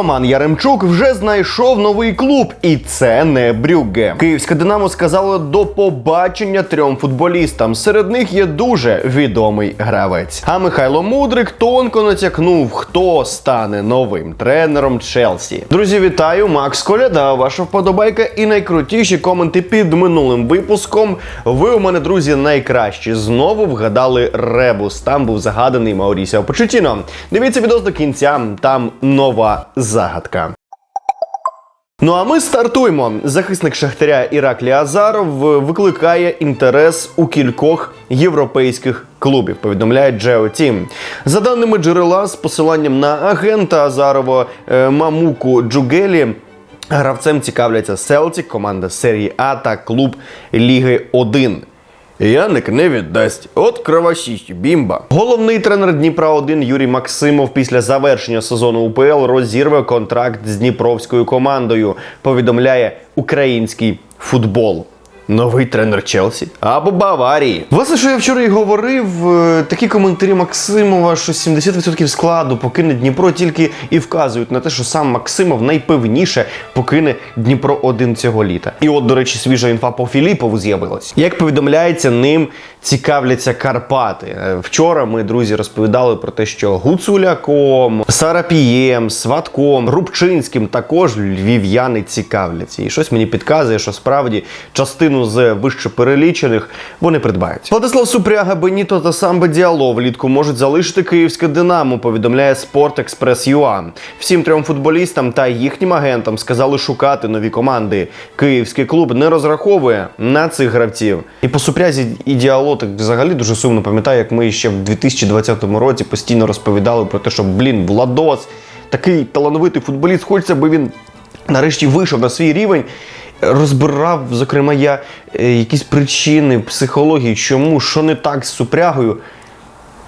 Роман Яремчук вже знайшов новий клуб, і це не Брюгге. Київське Динамо сказало до побачення трьом футболістам. Серед них є дуже відомий гравець. А Михайло Мудрик тонко натякнув, хто стане новим тренером Челсі. Друзі, вітаю! Макс Коляда, ваша вподобайка і найкрутіші коменти під минулим випуском. Ви у мене, друзі, найкращі. Знову вгадали ребус. Там був загаданий Маурісіо Почетіно. Дивіться відео до кінця. Там нова загадка. Ну а ми стартуємо. Захисник Шахтаря Іраклі Азаров е, викликає інтерес у кількох європейських клубів. Повідомляє Джео Тім. За даними джерела, з посиланням на агента Азарова е, Мамуку Джугелі. Гравцем цікавляться Селтік, команда серії А та клуб Ліги 1. Яник не віддасть. От кровосість, бімба. Головний тренер Дніпра 1 Юрій Максимов після завершення сезону УПЛ розірве контракт з Дніпровською командою. Повідомляє український футбол. Новий тренер Челсі або Баварії. Власне, що я вчора і говорив, е, такі коментарі Максимова, що 70% складу покине Дніпро, тільки і вказують на те, що сам Максимов найпевніше покине Дніпро 1 цього літа. І от, до речі, свіжа інфа по Філіпову з'явилась. Як повідомляється, ним цікавляться Карпати. Е, Вчора ми, друзі, розповідали про те, що Гуцуляком, Сарапієм, Сватком, Рубчинським також львів'яни цікавляться. І щось мені підказує, що справді частину з вище перелічених вони придбають. Владислав Супряга, Беніто та Самбе Діало влітку можуть залишити київське Динамо. Повідомляє Спорт Всім трьом футболістам та їхнім агентам сказали шукати нові команди. Київський клуб не розраховує на цих гравців. І по Супрязі і Діало так взагалі дуже сумно пам'ятаю, як ми ще в 2020 році постійно розповідали про те, що блін, Владос такий талановитий футболіст. Хочеться, аби він нарешті вийшов на свій рівень. Розбирав, зокрема, я е, якісь причини психології, чому, що не так з супрягою.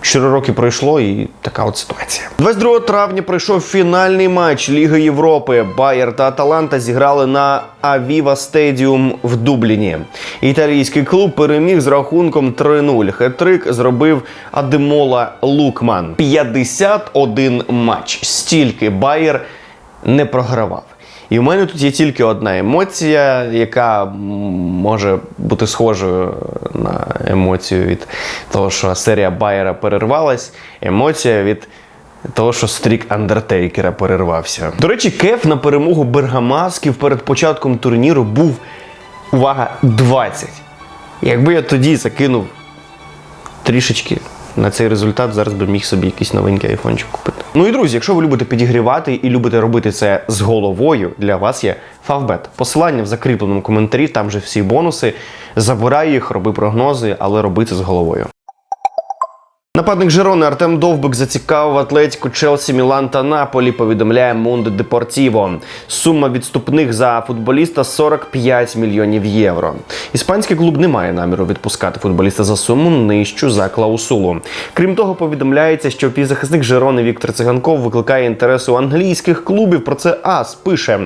Чотири роки пройшло і така от ситуація. 22 травня пройшов фінальний матч Ліги Європи. Байер та Аталанта зіграли на Авіва Стедіум в Дубліні. Італійський клуб переміг з рахунком 3-0. Хет-трик зробив Адемола Лукман. 51 матч. Стільки Байер не програвав. І в мене тут є тільки одна емоція, яка може бути схожою на емоцію від того, що серія Байера перервалась. Емоція від того, що стрік Андертейкера перервався. До речі, кеф на перемогу Бергамасків перед початком турніру був увага 20. Якби я тоді закинув трішечки на цей результат, зараз би міг собі якийсь новенький айфончик купити. Ну і друзі, якщо ви любите підігрівати і любите робити це з головою, для вас є Favbet. Посилання в закріпленому коментарі, там же всі бонуси. Забирай їх, роби прогнози, але роби це з головою. Нападник Жирони Артем Довбик зацікавив Атлетіку Челсі, Мілан та Наполі. Повідомляє Мунде Депортіво. Сума відступних за футболіста 45 мільйонів євро. Іспанський клуб не має наміру відпускати футболіста за суму нижчу за клаусулу. Крім того, повідомляється, що півзахисник Жирони Віктор Циганков викликає інтерес у англійських клубів. Про це АС пише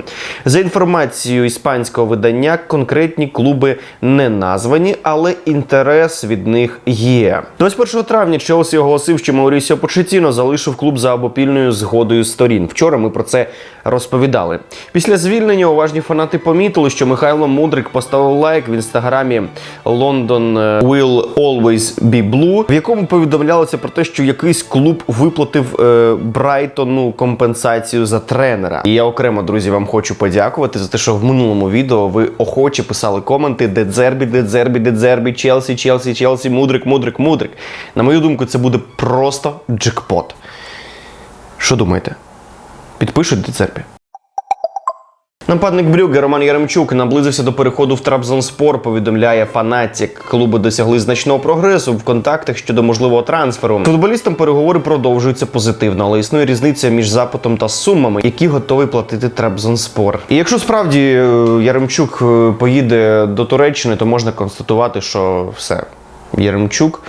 за інформацією іспанського видання. Конкретні клуби не названі, але інтерес від них є. 21 травня Челсі оголосив, що Маурісіо Почетіно залишив клуб за обопільною згодою сторін. Вчора ми про це розповідали. Після звільнення уважні фанати помітили, що Михайло Мудрик поставив лайк в інстаграмі London е, Will Always Be Blue, в якому повідомлялося про те, що якийсь клуб виплатив е, Брайтону компенсацію за тренера. І я окремо, друзі, вам хочу подякувати за те, що в минулому відео ви охоче писали коменти де дзербі, де дзербі, де дзербі, Челсі, Челсі, Челсі, Мудрик, Мудрик, Мудрик. На мою думку, це буде просто джекпот. Що думаєте? Підпишуть Децерпі? Нападник Брюгге Роман Яремчук наблизився до переходу в Трабзонспор. Повідомляє фанатік. Клуби досягли значного прогресу в контактах щодо можливого трансферу. Футболістам переговори продовжуються позитивно, але існує різниця між запитом та сумами, які готовий платити Трабзонспор. І якщо справді е, Яремчук е, поїде до Туреччини, то можна констатувати, що все Яремчук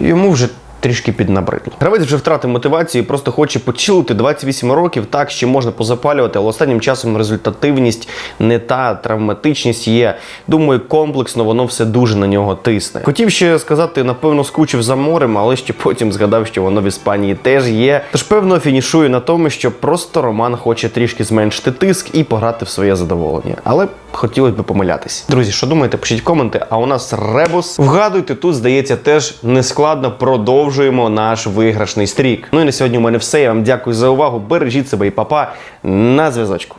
йому вже трішки піднабридло. Гравець вже втратив мотивацію і просто хоче почилити 28 років. Так ще можна позапалювати, але останнім часом результативність не та травматичність є. Думаю, комплексно воно все дуже на нього тисне. Хотів ще сказати, напевно, скучив за морем, але ще потім згадав, що воно в Іспанії теж є. Тож певно фінішую на тому, що просто Роман хоче трішки зменшити тиск і пограти в своє задоволення. Але хотілося б помилятись. Друзі, що думаєте? Пишіть коменти. А у нас ребус. Вгадуйте, тут здається теж нескладно продовжуємо наш виграшний стрік. Ну і на сьогодні у мене все. Я вам дякую за увагу. Бережіть себе і папа на зв'язочку.